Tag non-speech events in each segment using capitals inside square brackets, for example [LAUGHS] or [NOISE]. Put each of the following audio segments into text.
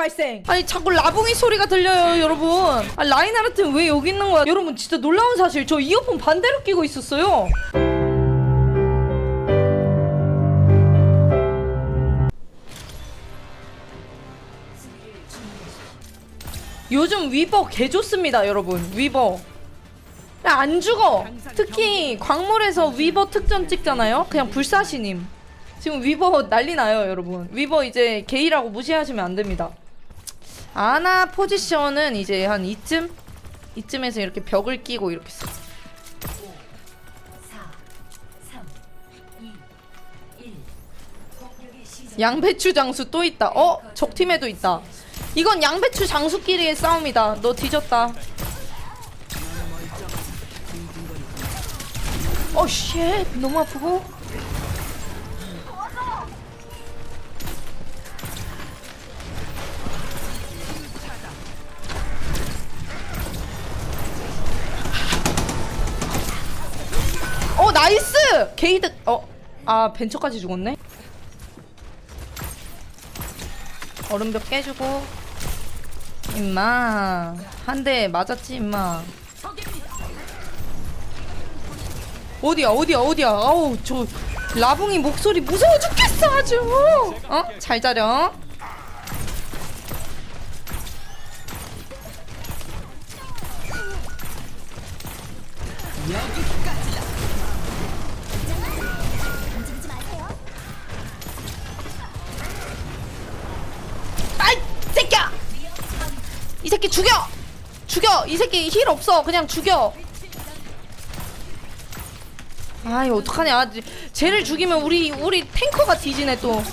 발생. 아니 자꾸 라붕이 소리가 들려요 여러분. 아 라인하르트는 왜 여기 있는 거야? 여러분 진짜 놀라운 사실. 저 이어폰 반대로 끼고 있었어요. 요즘 위버 개 좋습니다 여러분. 위버. 야, 안 죽어. 특히 광물에서 위버 특전 찍잖아요? 그냥 불사시님. 지금 위버 난리 나요 여러분. 위버 이제 게이라고 무시하시면 안 됩니다 아나 포지션은 이제 한 이쯤? 이쯤에서 이렇게 벽을 끼고 이렇게 써. 양배추 장수 또 있다. 어? 적팀에도 있다. 이건 양배추 장수끼리의 싸움이다. 너 뒤졌다. 어, 쉣. 너무 아프고. 게이드, 어. 아, 벤처까지 죽었네? 얼음벽 깨주고. 임마. 한 대 맞았지, 임마. 어디야, 어디야, 어디야. 아우, 저, 라붕이 목소리 무서워 죽겠어, 아주. 어? 잘 자려. 새끼 죽여! 죽여! 이 새끼 힐 없어. 그냥 죽여. 아, 이거 어떡하냐. 쟤를 죽이면 우리, 우리 탱커가 뒤지네, 또.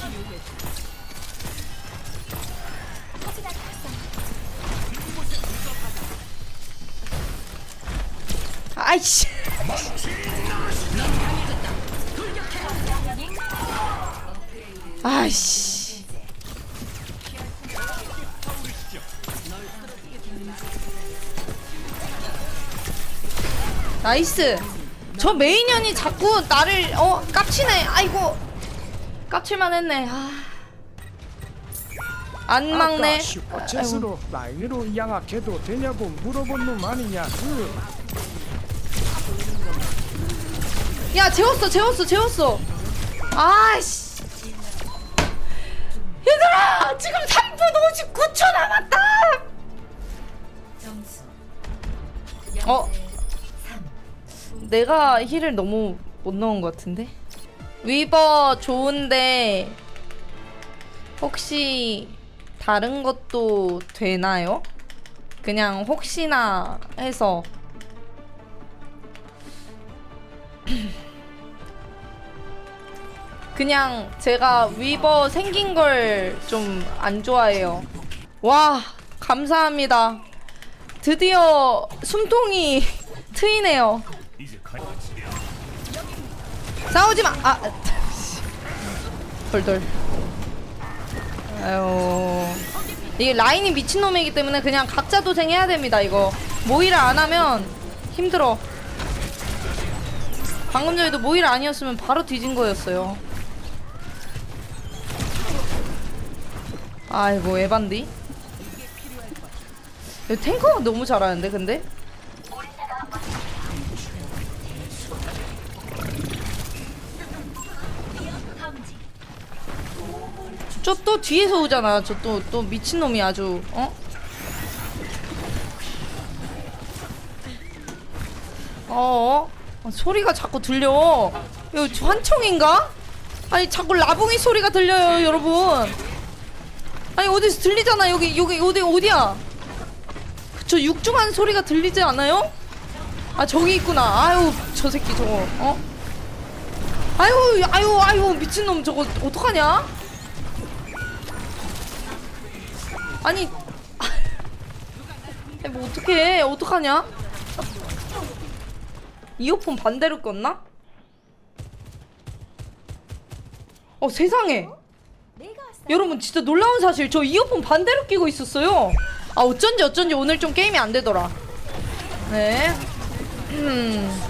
아이씨. 아이씨. 나이스. 저 메인년이 자꾸 나를 어 깝치네. 아이고 깝칠만 했네. 아. 안 막네. 아까 슈퍼챗으로 라인으로 양악해도 되냐고 물어본 놈 아니냐 그 야 재웠어 재웠어 재웠어. 아이씨. 얘들아 지금 3분 59초 남았다. 어. 내가 힐을 너무 못 넣은 것 같은데? 위버 좋은데 혹시 다른 것도 되나요? 그냥 혹시나 해서 [CLEARS THROAT] 그냥 제가 위버 생긴 걸 좀 안 좋아해요. 와 감사합니다. 드디어 숨통이 [LAUGHS] 트이네요. 싸우지 마. 아, 돌돌. 아유. 이게 라인이 미친 놈이기 때문에 그냥 각자 도생해야 됩니다. 이거 모이를 안 하면 힘들어. 방금 전에도 모이를 아니었으면 바로 뒤진 거였어요. 아이고 에반디. 탱커가 너무 잘하는데 근데? 저 또 뒤에서 오잖아. 저 또 또 미친놈이 아주 어? 어? 어, 소리가 자꾸 들려. 이거 저 환청인가? 아니 자꾸 라붕이 소리가 들려요, 여러분. 아니 어디서 들리잖아. 여기 여기 어디 어디야? 저 육중한 소리가 들리지 않아요? 아 저기 있구나. 아유 저 새끼 저거 어? 아유 아유 아유 미친놈 저거 어떡하냐? 아니 [LAUGHS] 아니 뭐 어떡해 어떡하냐? 이어폰 반대로 꼈나? 어 세상에 여러분 진짜 놀라운 사실 저 이어폰 반대로 끼고 있었어요 아 어쩐지 어쩐지 오늘 좀 게임이 안 되더라 네 음.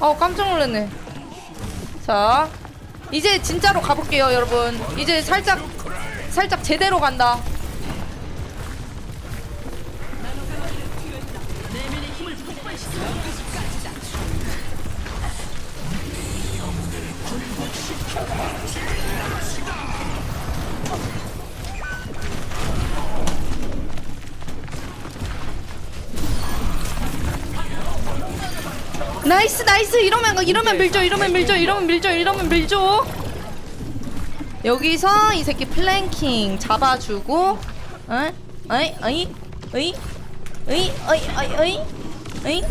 아 깜짝 놀랐네 자 이제 진짜로 가볼게요 여러분 이제 살짝 살짝 제대로 간다. 나이스 나이스. 이러면 이러면 밀죠 이러면 밀죠 이러면 밀죠 이러면 밀죠. 여기서 이 새끼 플랭킹 잡아주고 어? 어이 어이 어이 어이 어이 어이 어이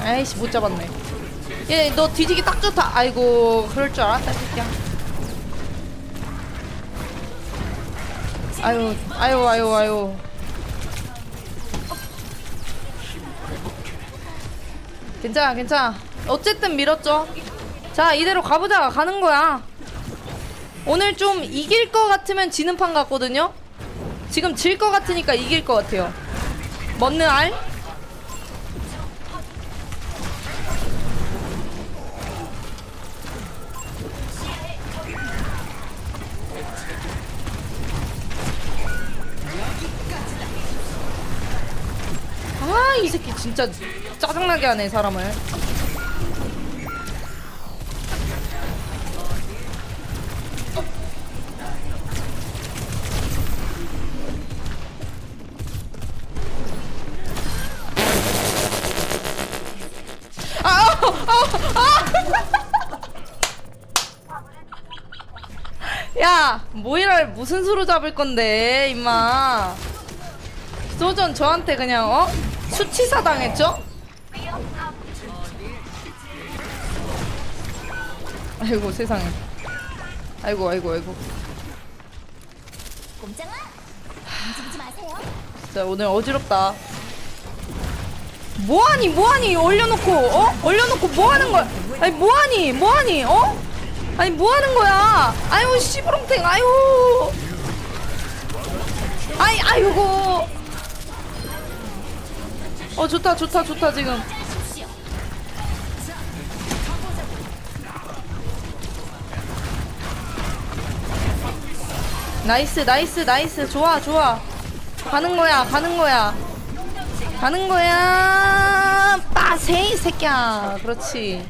아이씨 못 잡았네. 얘 너 뒤지기 딱 좋다. 아이고 그럴 줄 알았다 이 새끼야. 아유 아유 아유 아유. 괜찮아 괜찮아. 어쨌든 밀었죠. 자 이대로 가보자 가는 거야. 오늘 좀 이길 것 같으면 지는 판 같거든요? 지금 질 것 같으니까 이길 것 같아요. 멋느 알? 이 새끼 진짜 짜증나게 하네 사람을 아, [LAUGHS] 야, 모이랄 무슨 수로 잡을 건데, 임마. 소전 저한테 그냥 어? 수치사 당했죠? 아이고 세상에. 아이고 아이고 아이고. 꼼짝아! 움직이지 마세요. 진짜 오늘 어지럽다. 뭐하니 뭐하니 올려놓고 어? 올려놓고 뭐하는 거야? 아니 뭐하니 뭐하니 어? 아니 뭐하는 거야? 아유 씨부렁탱 아유. 아이 아이고. 어 좋다 좋다 좋다 지금. 나이스 나이스 나이스. 좋아 좋아. 가는 거야 가는 거야. 가는 거야. 빠세 이 새끼야. 그렇지.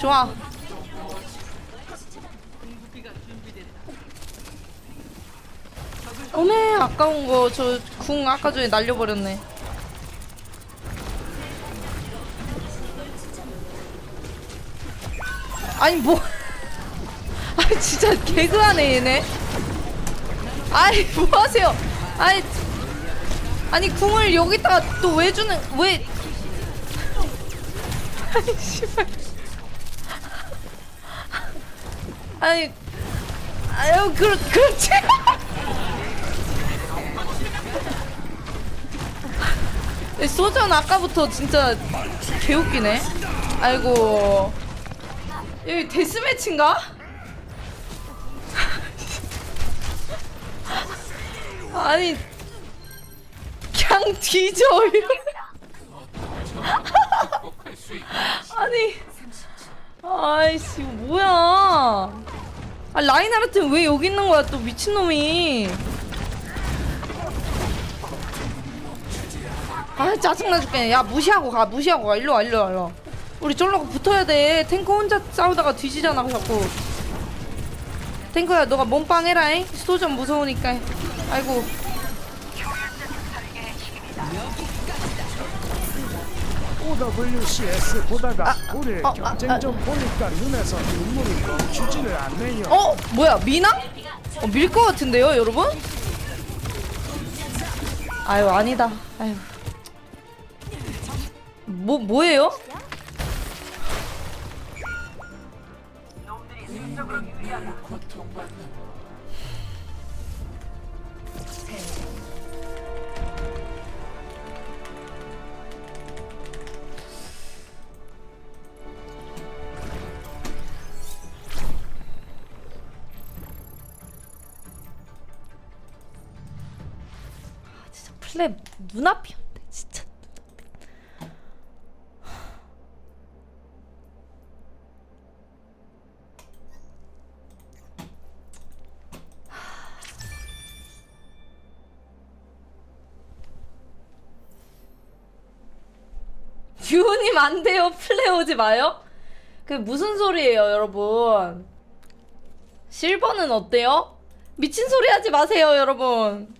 좋아. 어메 아까운 거 저 궁 아까 전에 날려버렸네 아니 뭐. [LAUGHS] 아 진짜 개그하네 얘네. 아니 뭐 하세요? 아니 아니 궁을 여기다가 또 왜 주는 왜. [LAUGHS] 아니 씨발. 아니 아유 그 그렇지. [LAUGHS] 소전 아까부터 진짜 개웃기네. 아이고 여기 데스매치인가? 아니 그냥 뒤져 아니 아이씨 뭐야? 아 라인하르트는 왜 여기 있는 거야 또 미친놈이? 아 짜증나 죽겠네. 야 무시하고 가 무시하고 가. 일로와 일로와 일로와 우리 쫄라고 붙어야 돼 탱커 혼자 싸우다가 뒤지잖아 자꾸 탱커야 너가 몸빵 해라잉 소전 무서우니까 아이고 OWCS 보다가 어, 아, 경쟁 아. 좀 보니까 눈에서 눈물이 멈추지를 않네요. 어 뭐야 미나? 어, 밀 것 같은데요 여러분? 아유 아니다 아유 뭐 뭐예요? 아, 나는 고통받는 플랩 눈앞이 유우님 안 돼요. 플레 오지 마요. 그 무슨 소리예요, 여러분? 실버는 어때요? 미친 소리 하지 마세요, 여러분.